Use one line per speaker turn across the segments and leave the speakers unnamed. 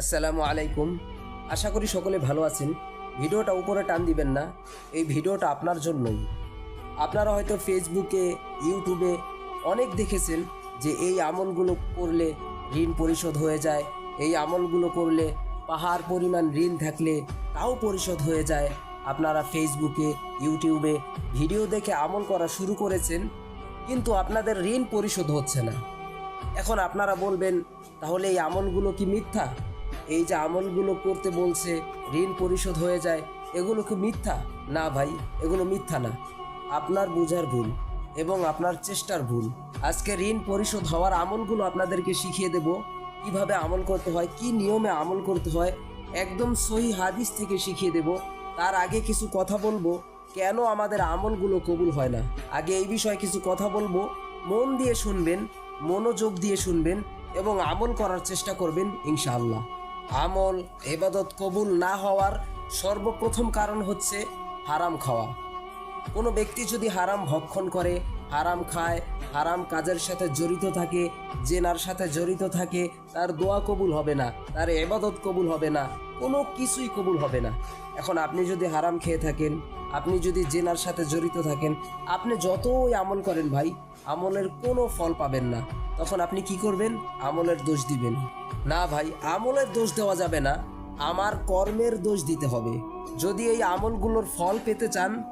আসসালামু আলাইকুম। আশা করি সকলে ভালো আছেন। ভিডিওটা উপরে টান দিবেন না। এই ভিডিওটা আপনার জন্যই। আপনারা হয়তো ফেসবুকে ইউটিউবে অনেক দেখেছেন যে এই আমলগুলো করলে ঋণ পরিশোধ হয়ে যায়, এই আমলগুলো করলে পাহাড় পরিমাণ ঋণ থাকলে তাও পরিশোধ হয়ে যায়। আপনারা ফেসবুকে ইউটিউবে ভিডিও দেখে আমল করা শুরু করেছেন, কিন্তু আপনাদের ঋণ পরিশোধ হচ্ছে না। এখন আপনারা বলবেন, তাহলে এই আমলগুলো কি মিথ্যা? এই যে আমলগুলো করতে বলছে, ঋণ পরিশোধ হয়ে যায়, এগুলো কি মিথ্যা? না ভাই, এগুলো মিথ্যা না। আপনার বোঝার ভুল এবং আপনার চেষ্টার ভুল। আজকে ঋণ পরিশোধ হওয়ার আমলগুলো আপনাদেরকে শিখিয়ে দেব, কীভাবে আমল করতে হয়, কি নিয়মে আমল করতে হয়। একদম সহি হাদিস থেকে শিখিয়ে দেব। তার আগে কিছু কথা বলব, কেন আমাদের আমলগুলো কবুল হয় না? আগে এই বিষয়ে কিছু কথা বলব। মন দিয়ে শুনবেন, মনোযোগ দিয়ে শুনবেন এবং আমল করার চেষ্টা করবেন, ইনশাআল্লাহ। আমল, এবাদত কবুল না হওয়ার সর্বপ্রথম কারণ হচ্ছে হারাম খাওয়া। কোনো ব্যক্তি যদি হারাম ভক্ষণ করে, হারাম খায়, হারাম কাজের সাথে জড়িত থাকে, জেনার সাথে জড়িত থাকে, তার দোয়া কবুল হবে না, তার এবাদত কবুল হবে না, কোনো কিছুই কবুল হবে না। এখন আপনি যদি হারাম খেয়ে থাকেন, আপনি যদি জেনার সাথে জড়িত থাকেন, আপনি যতই আমল করেন ভাই, আমলের কোনো ফল পাবেন না। তখন আপনি কি করবেন? আমলের দোষ দিবেন। না ভাই, আমলের দোষ দেওয়া যাবে না। আমার কর্মের দোষ দিতে হবে। যদি এই আমলগুলোর ফল পেতে চান,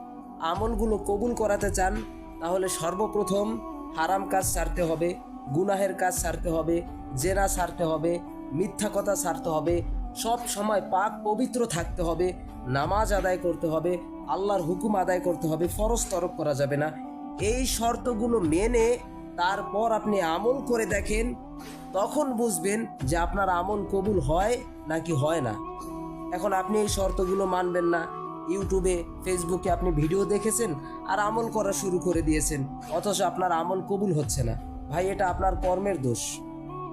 আমলগুলো কবুল করাতে চান, তাহলে সর্বপ্রথম হারাম কাজ ছাড়তে হবে, গুনাহের কাজ ছাড়তে হবে, জেনা ছাড়তে হবে, মিথ্যা কথা ছাড়তে হবে, সব সময় পাক পবিত্র থাকতে হবে, নামাজ আদায় করতে হবে, আল্লাহর হুকুম আদায় করতে হবে, ফরজ তরক করা যাবে না। এই শর্তগুলো মেনে তারপর আপনি আমল করে দেখেন, তখন বুঝবেন যে আপনার আমল কবুল হয় নাকি হয় না। এখন আপনি এই শর্তগুলো মানবেন না। ইউটিউবে, ফেসবুকে আপনি ভিডিও দেখেছেন আর আমল করা শুরু করে দিয়েছেন, অথচ আপনার আমল কবুল হচ্ছে না। ভাই, এটা আপনার কর্মের দোষ।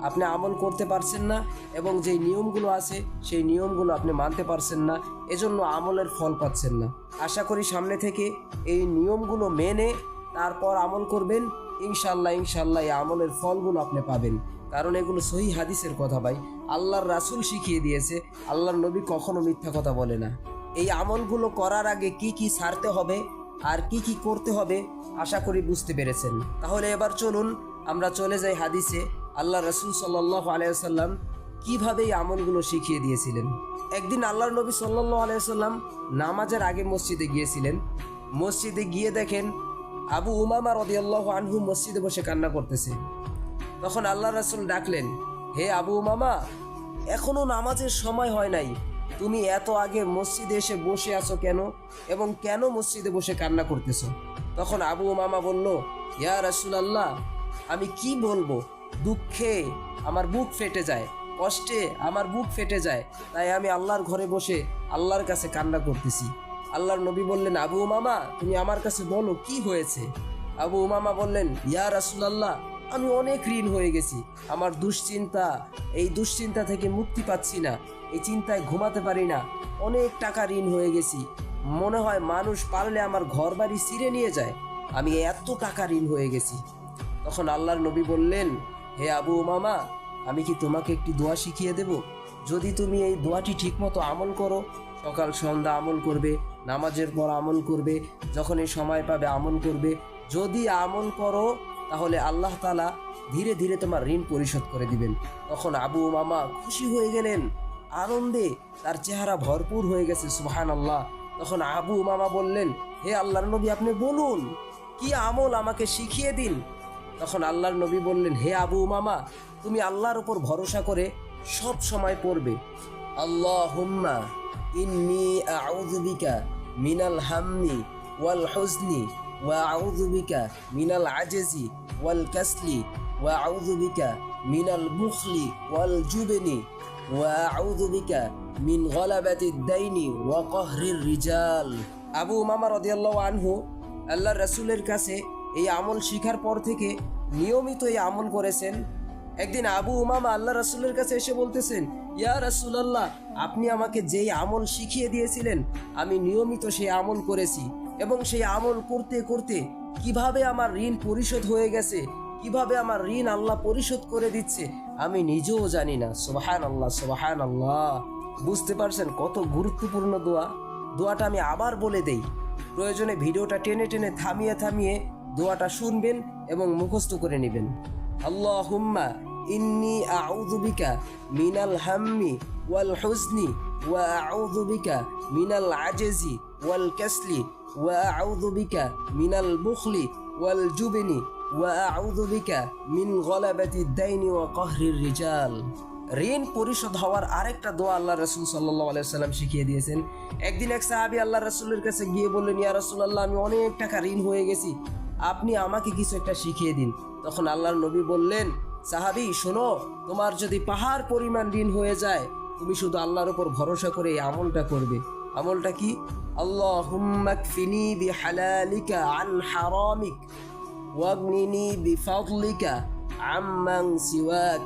আপনি আমল করতে পারছেন না এবং যেই নিয়মগুলো আছে, সেই নিয়মগুলো আপনি মানতে পারছেন না, এজন্য আমলের ফল পাচ্ছেন না। আশা করি সামনে থেকে এই নিয়মগুলো মেনে তারপর আমল করবেন। ইনশাল্লাহ ইনশাল্লাহ এই আমলের ফলগুলো আপনি পাবেন। কারণ এগুলো সহি হাদিসের কথা ভাই। আল্লাহর রাসূল শিখিয়ে দিয়েছে, আল্লাহর নবী কখনো মিথ্যা কথা বলে না। এই আমলগুলো করার আগে কি কি সারতে হবে আর কি কি করতে হবে, আশা করি বুঝতে পেরেছেন। তাহলে এবার চলুন আমরা চলে যাই হাদিসে আল্লাহ রসুল সাল্লাহ আলাইসাল্লাম কীভাবে এই আমলগুলো শিখিয়ে দিয়েছিলেন। একদিন আল্লাহর নবী সাল্লাহ আলাইসাল্লাম নামাজের আগে মসজিদে গিয়েছিলেন। মসজিদে গিয়ে দেখেন আবু উমামা রদিয়াল্লাহ আনহু মসজিদে বসে কান্না করতেছে। তখন আল্লাহ রাসুল ডাকলেন, হে আবু উমামা, এখনও নামাজের সময় হয় নাই। তুমি এত আগে মসজিদে এসে বসে আছো কেন? এবং কেন মসজিদে বসে কান্না করতেছো? তখন আবু মামা বলল, ইয়া রাসুল আল্লাহ আমি কি বলব? দুঃখে আমার বুক ফেটে যায়, কষ্টে আমার বুক ফেটে যায়, তাই আমি আল্লাহর ঘরে বসে আল্লাহর কাছে কান্না করতেছি। আল্লাহর নবী বললেন, আবু মামা তুমি আমার কাছে বলো, কি হয়েছে? আবু মামা বললেন, ইয়া রাসুলাল্লাহ, আমি অনেক ঋণ হয়ে গেছি। আমার দুশ্চিন্তা, এই দুশ্চিন্তা থেকে মুক্তি পাচ্ছি না। এই চিন্তায় ঘুমাতে পারি না। অনেক টাকা ঋণ হয়ে গেছি। মনে হয় মানুষ পারলে আমার ঘর বাড়ি ছিঁড়ে নিয়ে যায়। আমি এত টাকা ঋণ হয়ে গেছি। তখন আল্লাহর নবী বললেন, হে আবু মামা আমি কি তোমাকে একটি দোয়া শিখিয়ে দেব? যদি তুমি এই দোয়াটি ঠিকমতো আমল করো সকাল সন্ধ্যা আমল করবে, নামাজের পর আমল করবে, যখনই সময় পাবে আমল করবে। যদি আমল করো, তাহলে আল্লাহ তালা ধীরে ধীরে তোমার ঋণ পরিশোধ করে দিবেন। তখন আবু মামা খুশি হয়ে গেলেন। আনন্দে তার চেহারা ভরপুর হয়ে গেছে সুহান আল্লাহ তখন আবু মামা বললেন, হে আল্লাহর নবী, আপনি বলুন, কি আমল আমাকে শিখিয়ে দিন? তখন আল্লাহর নবী বললেন, হে আবু মামা তুমি আল্লাহর উপর ভরসা করে সব সময় পড়বে। আল্লাহুম্মা ইন্নি আউযু বিকা মিনাল হাম্মি ওয়াল হুজনি ওয়া আউযু বিকা মিনাল আজজি ওয়াল কাসলি ওয়া আউযু বিকা মিনাল বুখলি ওয়াল জুবনি ওয়া আউযু বিকা মিন গলাবাতিদ দাইনি ওয়া কহরির রিজাল। আবু উমামা রাদিয়াল্লাহু আনহু আল্লাহর রাসূলের কাছে এই আমল শিখার পর থেকে নিয়মিত এই আমল করেছেন। একদিন আবু উমামা আল্লাহ রাসুলের কাছে এসে বলতেছেন, ইয়া রাসূলুল্লাহ, আপনি আমাকে যেই আমল শিখিয়ে দিয়েছিলেন, আমি নিয়মিত সেই আমল করেছি এবং সেই আমল করতে করতে কীভাবে আমার ঋণ পরিশোধ হয়ে গেছে, কীভাবে আমার ঋণ আল্লাহ পরিশোধ করে দিচ্ছে, আমি নিজেও জানি না। সোহান আল্লাহ সোহান আল্লাহ বুঝতে পারছেন কত গুরুত্বপূর্ণ দোয়া? দোয়াটা আমি আবার বলে দেই। প্রয়োজনে ভিডিওটা টেনে টেনে থামিয়ে থামিয়ে দোয়াটা শুনবেন এবং মুখস্থ করে নেবেন। আল্লাহ হুম্মা ইন্নি আউযু বিকা মিনাল হাম্মি ওয়াল হুজনি ওয়া আউযু বিকা মিনাল আজজি ওয়াল কাসলি ওয়া আউযু বিকা মিনাল বুখলি ওয়াল জুবনি ওয়া আউযু বিকা মিন গলাবাতি দাইনি ঋণ পরিশোধ হওয়ার আরেকটা দোয়া আল্লাহ রসুল সাল্লাহ শিখিয়ে দিয়েছেন। একদিন এক সাহাবি আল্লাহ রসুলের কাছে গিয়ে বললেন, ইয়া রসুল্লাহ আমি অনেক টাকা ঋণ হয়ে গেছি। আপনি আমাকে কিছু একটা শিখিয়ে দিন। তখন আল্লাহর নবী বললেন সাহাবি, শোনো, তোমার যদি পাহাড় পরিমাণ ঋণ হয়ে যায়, তুমি শুধু আল্লাহর উপর ভরসা করে এই আমলটা করবে। আমলটা কি? আল্লাহ হুম্মাকফিনি বিহালালিকা আন হারামিক ওয়াগনিনি বিফাদলিকা আম্মাং সিওয়াক।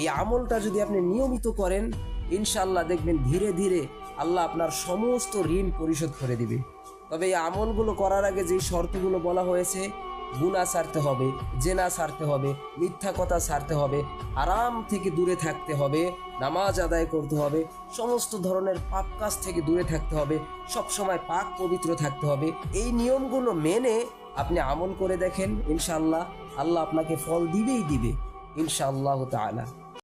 এই আমলটা যদি আপনি নিয়মিত করেন ইনশাল্লাহ দেখবেন ধীরে ধীরে আল্লাহ আপনার সমস্ত ঋণ পরিশোধ করে দিবে। তবে এই আমলগুলো করার আগে যে শর্তগুলো বলা হয়েছে গুণা সারতে হবে, জেনা সারতে হবে, মিথ্যা কথা সারতে হবে, আরাম থেকে দূরে থাকতে হবে, নামাজ আদায় করতে হবে, সমস্ত ধরনের পাপ কাজ থেকে দূরে থাকতে হবে সব সময় পাক পবিত্র থাকতে হবে। এই নিয়মগুলো মেনে আপনি আমল করে দেখেন ইনশাল্লাহ আল্লাহ আপনাকে ফল দিবেই দিবে, ইনশাআল্লাহ তাআলা।